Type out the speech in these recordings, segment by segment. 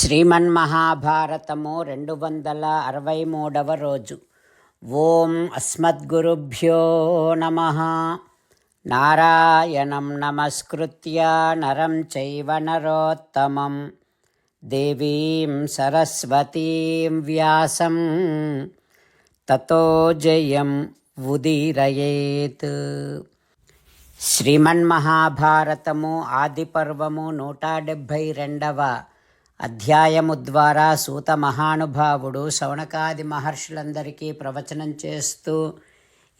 శ్రీమన్మహాభారతము రెండు వందల అరవై మూడవ రోజు. ఓం అస్మద్గురుభ్యో నమ. నారాయణం నమస్కృత్య నరం చైవ నరోత్తమం. దేవీం సరస్వతీం వ్యాసం. తతో జయం ఉదీరయేత్. శ్రీమన్మహాభారతము ఆదిపర్వము నూట డెబ్భై రెండవ అధ్యాయము ద్వారా సూత మహానుభావుడు శౌనకాది మహర్షులందరికీ ప్రవచనం చేస్తూ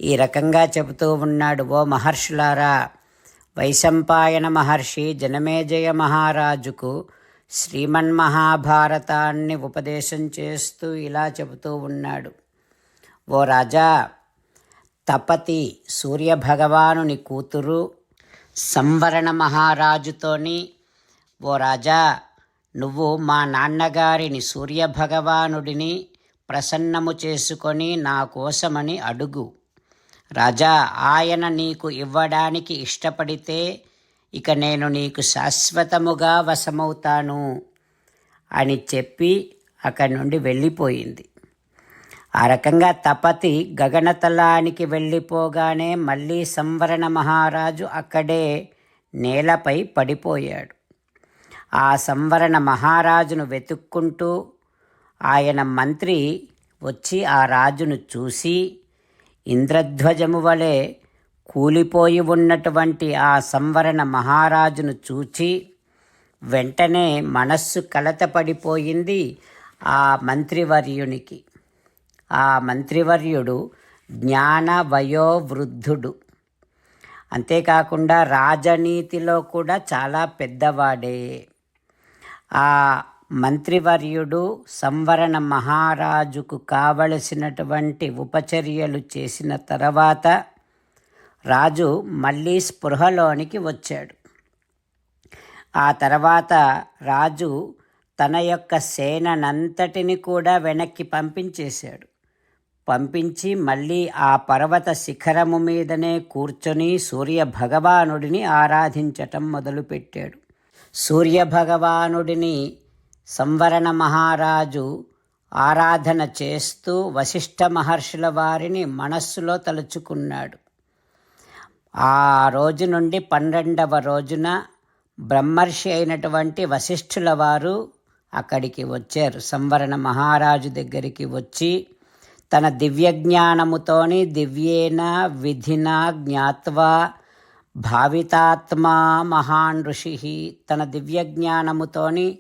ఈ రకంగా చెబుతూ ఉన్నాడు ఓ మహర్షులారా వైశంపాయన మహర్షి జనమేజయ మహారాజుకు శ్రీమన్మహాభారతాన్ని ఉపదేశం చేస్తూ ఇలా చెబుతూ ఉన్నాడు. ఓ రాజా తపతి సూర్యభగవానుని కూతురు సంవరణ మహారాజుతోని ఓ రాజా నువ్వు మా నాన్నగారిని సూర్యభగవానుడిని ప్రసన్నము చేసుకొని నా కోసమని అడుగు. రాజా ఆయన నీకు ఇవ్వడానికి ఇష్టపడితే ఇక నేను నీకు శాశ్వతముగా వశమవుతాను అని చెప్పి అక్కడి నుండి వెళ్ళిపోయింది. ఆ రకంగా తపతి గగనతలానికి వెళ్ళిపోగానే మళ్ళీ సంవరణ మహారాజు అక్కడే నేలపై పడిపోయాడు. ఆ సంవరణ మహారాజును వెతుక్కుంటూ ఆయన మంత్రి వచ్చి ఆ రాజును చూసి ఇంద్రధ్వజము వలె కూలిపోయి ఉన్నటువంటి ఆ సంవరణ మహారాజును చూచి వెంటనే మనస్సు కలతపడిపోయింది ఆ మంత్రివర్యునికి. ఆ మంత్రివర్యుడు జ్ఞాన వయోవృద్ధుడు. అంతేకాకుండా రాజనీతిలో కూడా చాలా పెద్దవాడే. ఆ మంత్రివర్యుడు సంవరణ మహారాజుకు కావలసినటువంటి ఉపచర్యలు చేసిన తర్వాత రాజు మళ్ళీ స్పృహలోనికి వచ్చాడు. ఆ తర్వాత రాజు తన యొక్క సేననంతటిని కూడా వెనక్కి పంపించేశాడు. పంపించి మళ్ళీ ఆ పర్వత శిఖరము మీదనే కూర్చొని సూర్య భగవానుడిని ఆరాధించటం మొదలుపెట్టాడు. సూర్యభగవానుడిని సంవరణ మహారాజు ఆరాధన చేస్తూ వశిష్ఠ మహర్షుల వారిని మనస్సులో తలుచుకున్నాడు. ఆ రోజు నుండి పన్నెండవ రోజున బ్రహ్మర్షి అయినటువంటి వశిష్ఠుల వారు అక్కడికి వచ్చారు. సంవరణ మహారాజు దగ్గరికి వచ్చి తన దివ్యజ్ఞానముతోని దివ్యేన విధిన జ్ఞాత్వా భావితాత్మా మహాన్ ఋషి తన దివ్యజ్ఞానముతోని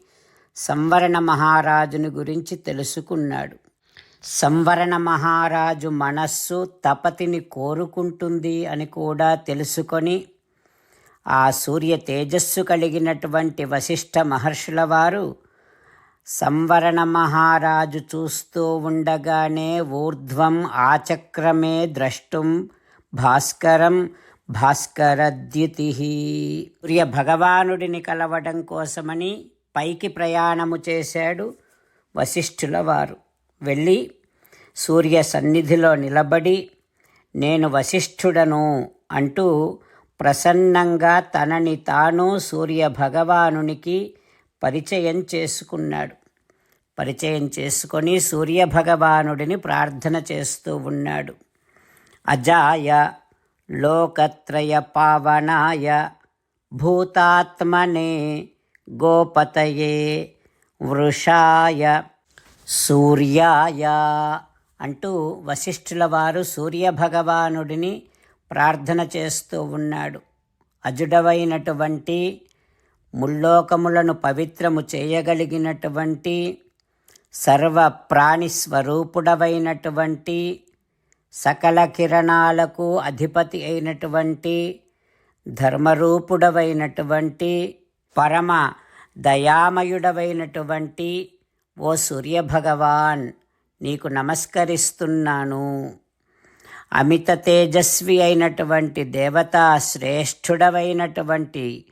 సంవరణ మహారాజుని గురించి తెలుసుకున్నాడు. సంవరణ మహారాజు మనస్సు తపతిని కోరుకుంటుంది అని కూడా తెలుసుకొని ఆ సూర్య తేజస్సు కలిగినటువంటి వశిష్ఠ మహర్షుల వారు సంవరణ మహారాజు చూస్తూ ఉండగానే ఊర్ధ్వం ఆచక్రమే ద్రష్టుం భాస్కరం భాస్కరద్యుతి. సూర్య భగవానుడిని కలవడం కోసమని పైకి ప్రయాణము చేశాడు వశిష్ఠుల వారు వెళ్ళి సూర్య సన్నిధిలో నిలబడి నేను వశిష్ఠుడను అంటూ ప్రసన్నంగా తనని తాను సూర్య భగవానునికి పరిచయం చేసుకున్నాడు. పరిచయం చేసుకొని సూర్య భగవానుడిని ప్రార్థన చేస్తూ ఉన్నాడు. అజాయ లోకత్రయ పావనాయ భూతాత్మనే గోపతయే వృషాయ సూర్యాయ అంటూ వశిష్ఠుల వారు సూర్యభగవానుడిని ప్రార్థన చేస్తూ ఉన్నాడు. అజుడవైనటువంటి ముల్లోకములను పవిత్రము చేయగలిగినటువంటి సర్వ ప్రాణి స్వరూపుడవైనటువంటి సకల కిరణాలకు అధిపతి అయినటువంటి ధర్మరూపుడవైనటువంటి పరమ దయామయుడవైనటువంటి ఓ సూర్యభగవాన్ నీకు నమస్కరిస్తున్నాను. అమిత తేజస్వి అయినటువంటి దేవతా శ్రేష్ఠుడవైనటువంటి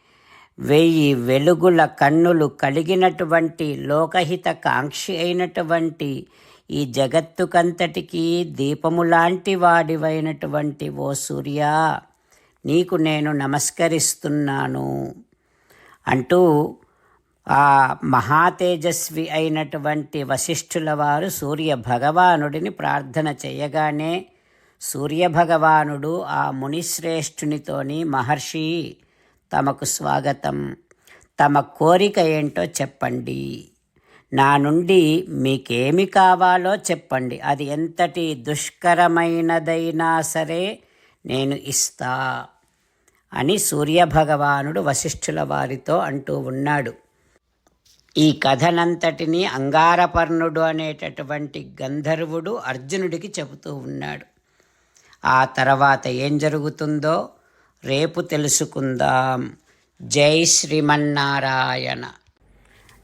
వెయ్యి వెలుగుల కన్నులు కలిగినటువంటి లోకహిత కాంక్షి అయినటువంటి ఈ జగత్తుకంతటికీ దీపము లాంటి వాడివైనటువంటి ఓ సూర్య నీకు నేను నమస్కరిస్తున్నాను. అంటూ ఆ మహాతేజస్వి అయినటువంటి వశిష్ఠుల వారు సూర్య భగవానుడిని ప్రార్థన చేయగానే సూర్యభగవానుడు ఆ మునిశ్రేష్ఠునితోని మహర్షి తమకు స్వాగతం. తమ కోరిక ఏంటో చెప్పండి. నా నుండి మీకేమి కావాలో చెప్పండి. అది ఎంతటి దుష్కరమైనదైనా సరే నేను ఇస్తా అని సూర్యభగవానుడు వశిష్ఠుల వారితో అంటూ ఉన్నాడు. ఈ కథనంతటిని అంగారపర్ణుడు అనేటటువంటి గంధర్వుడు అర్జునుడికి చెబుతూ ఉన్నాడు. ఆ తర్వాత ఏం జరుగుతుందో రేపు తెలుసుకుందాం. జై శ్రీమన్నారాయణ.